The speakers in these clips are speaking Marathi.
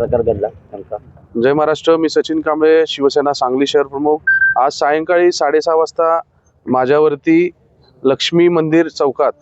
प्रकार घडला जय महाराष्ट्र मी सचिन कांबळे शिवसेना सांगली शहर प्रमुख. आज सायंकाळी साडेसहा वाजता माझ्यावरती लक्ष्मी मंदिर चौकात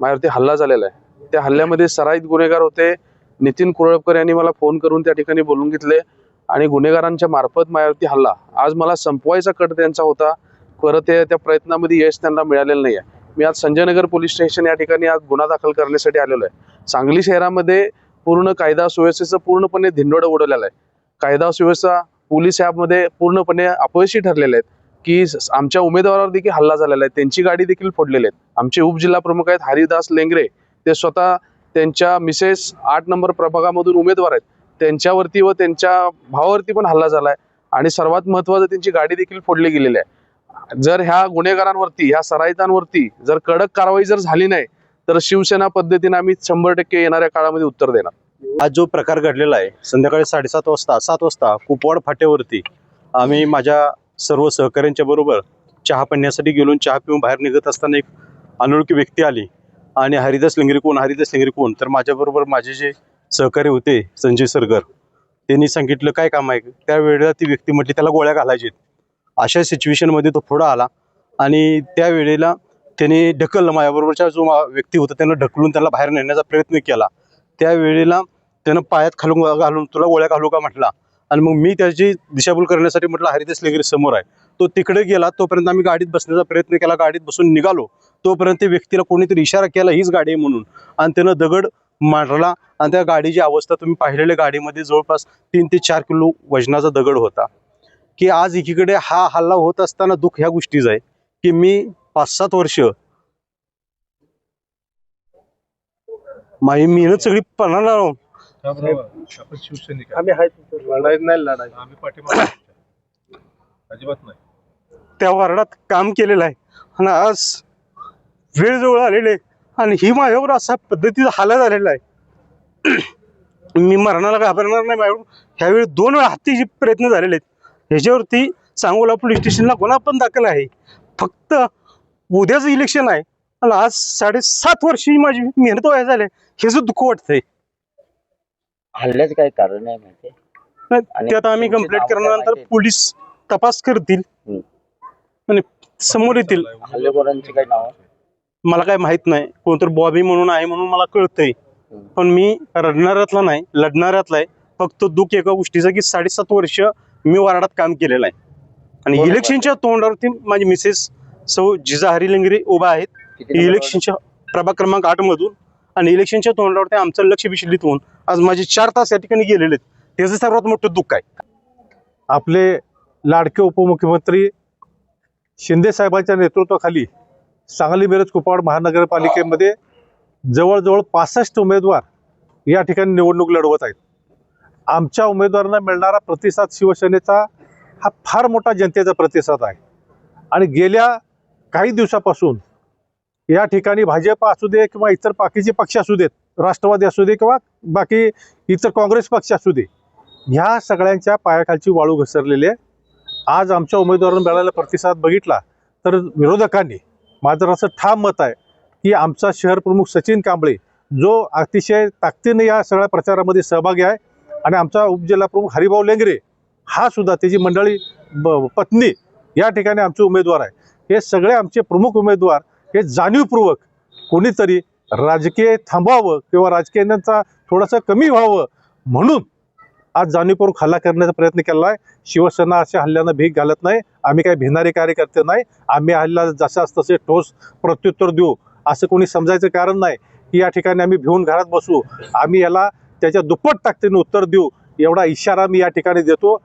माझ्यावरती हल्ला झालेला आहे. त्या हल्ल्यामध्ये सराईत गुन्हेगार होते. नितीन कुरळकर यांनी मला फोन करून त्या ठिकाणी बोलून घेतले आणि गुन्हेगारांच्या मार्फत माझ्यावरती हल्ला. आज मला संपवायचा कट त्यांचा होता. खरं ते त्या प्रयत्नामध्ये यश त्यांना मिळालेलं नाही आहे मी आज संजयनगर पोलीस स्टेशन या ठिकाणी आज गुन्हा दाखल करण्यासाठी आलेलो आहे. सांगली शहरामध्ये पूर्ण कायदा सुव्यवस्थेचं पूर्णपणे धिंडोडं उडवलेलं आहे. कायदा सुव्यवस्था पोलीस ॲपमध्ये पूर्णपणे अपयशी ठरलेले आहेत की आमच्या उमेदवारावर देखील हल्ला झालेला आहे. त्यांची गाडी देखील फोडलेली आहेत. आमचे उपजिल्हा प्रमुख आहेत हरिदास लेंगरे. ते स्वतः त्यांच्या मिसेस आठ नंबर प्रभागामधून उमेदवार आहेत. त्यांच्यावरती व त्यांच्या भावावरती पण हल्ला झाला आहे. आणि सर्वात महत्त्वाचं त्यांची गाडी देखील फोडली गेलेली आहे. जर ह्या गुन्हेगारांवरती ह्या सराईतांवरती जर कडक कारवाई जर झाली नाही तर शिवसेना पद्धतीने आम्ही शंभर टक्के येणाऱ्या काळामध्ये उत्तर देणार. आज जो प्रकार घडलेला आहे संध्याकाळी साडेसात वाजता सात वाजता कुपवाड फाट्यावरती आम्ही माझ्या सर्व सहकाऱ्यांच्या बरोबर चहा पडण्यासाठी गेलो चहा पिऊन बाहेर निघत असताना एक अनोळखी व्यक्ती आली आणि हरिदास लिंगरी कोण? हरिदास लिंगरी कोण? तर माझ्याबरोबर माझे जे सहकारी होते संजय सरगर त्यांनी सांगितलं काय काम आहे? त्यावेळेला ती व्यक्ती म्हटली त्याला गोळ्या घालायचे अशा सिच्युएशनमध्ये तो पुढं आला आणि त्यावेळेला त्याने ढकललं माझ्याबरोबरच्या जो व्यक्ती होता त्यानं ढकलून त्याला बाहेर नेण्याचा प्रयत्न केला. त्यावेळेला त्यानं पायात खालून घालून तुला गोळ्या घालू का? म्हटला. आणि मग मी त्याची दिशाभूल करण्यासाठी म्हटलं हरिदास लेगरे समोर आहे. तो तिकडे गेला तोपर्यंत आम्ही गाडीत बसण्याचा प्रयत्न केला. गाडीत बसून निघालो. तोपर्यंत त्या व्यक्तीला कोणीतरी इशारा केला हीच गाडी आहे म्हणून. आणि त्यानं दगड मारला आणि त्या गाडीची अवस्था तुम्ही पाहिलेल्या गाडीमध्ये जवळपास तीन ते चार किलो वजनाचा दगड होता. की आज एकीकडे हा हल्ला होत असताना दुःख ह्या गोष्टीच आहे. की मी पाच सात वर्ष. माझी मेहनत सगळी पणाला लावून आपण शिवसैनिक आहे. आम्ही लढाईत नाही लढाई आम्ही पाठीमागे आहे. अजिबात नाही. त्या वार्डात काम केलेलं आहे. आणि आज वेळ जवळ आलेले आणि ही माझ्यावर असा पद्धतीचा हालत झालेला आहे. मी मरणाला घाबरणार नाही माझ्यावर ह्यावेळी दोन वेळा हत्तीचे प्रयत्न झालेले आहेत. ह्याच्यावरती सांगोला पोलीस स्टेशनला गुन्हा पण दाखल आहे. फक्त उद्याचं इलेक्शन आहे. आणि आज साडेसात वर्षी माझी मेहनत वाया झाली ह्याचं दुःख वाटतंय. हल्ल्याचं काय कारण नाही माहिती. आणि त्यात आम्ही तुमचे कंप्लेंट नाव काय करण्यानंतर? पोलीस तपास करतील. हम्म. आणि समोर येतील. हल्लेखोरांची काय नाव? मला काय माहीत नाही. कोणतरी बॉबी म्हणून आहे म्हणून मला कळतंय. पण मी रडणाऱ्यातला नाही लढणाऱ्यातला आहे. फक्त दुःख एका गोष्टीचं की साडेसात वर्ष मी वार्डात काम केलेलं आहे. आणि. इलेक्शनच्या तोंडावरती माझी मिसेस सौ जिजा हरिलिंगरे उभा आहेत. इलेक्शनच्या प्रभाग क्रमांक आठ मधून आणि इलेक्शनच्या तोंडावरती आमचं लक्ष विचलित होऊन आज माझे चार तास या ठिकाणी गेलेले आहेत. त्याचं सर्वात मोठं दुःख आहे. आपले लाडके उपमुख्यमंत्री शिंदे साहेबांच्या नेतृत्वाखाली सांगली मिरज कुपवाड महानगरपालिकेमध्ये जवळजवळ पासष्ट उमेदवार या ठिकाणी निवडणूक लढवत आहेत. आमच्या उमेदवारांना मिळणारा प्रतिसाद शिवसेनेचा हा फार मोठा जनतेचा प्रतिसाद आहे. आणि गेल्या काही दिवसापासून या ठिकाणी भाजप असू दे किंवा इतर बाकीचे पक्ष असू देत राष्ट्रवादी असू दे किंवा बाकी इतर काँग्रेस पक्ष असू दे ह्या सगळ्यांच्या पायाखालची वाळू घसरलेली आहे. आज आमच्या उमेदवारांना मिळालेला प्रतिसाद बघितला तर विरोधकांनी माझं असं ठाम मत आहे की आमचा शहर प्रमुख सचिन कांबळे जो अतिशय ताकदीने या सगळ्या प्रचारामध्ये सहभागी आहे आणि आमचा उपजिल्हा प्रमुख हरिभाऊ लेंगरे हा सुद्धा त्याची मंडळी ब- पत्नी या ठिकाणी आमचे उमेदवार आहे. हे सगळे आमचे प्रमुख उमेदवार हे जाणीवपूर्वक कोणीतरी राजकीय थांबावं किंवा राजकीयांचा थोडंसं कमी व्हावं म्हणून आज जाणीवपूर्वक हल्ला करण्याचा प्रयत्न केला आहे. शिवसेना अशा हल्ल्यांना भीक घालत नाही. आम्ही काही भिणारे कार्यकर्ते नाही. आम्ही हल्ला जशास तसे ठोस प्रत्युत्तर देऊ असं कोणी समजायचं कारण नाही. की या ठिकाणी आम्ही भिवून घरात बसू. आम्ही याला त्याच्या दुप्पट ताकदीने उत्तर देऊ. एवढा इशारा मी या ठिकाणी देतो.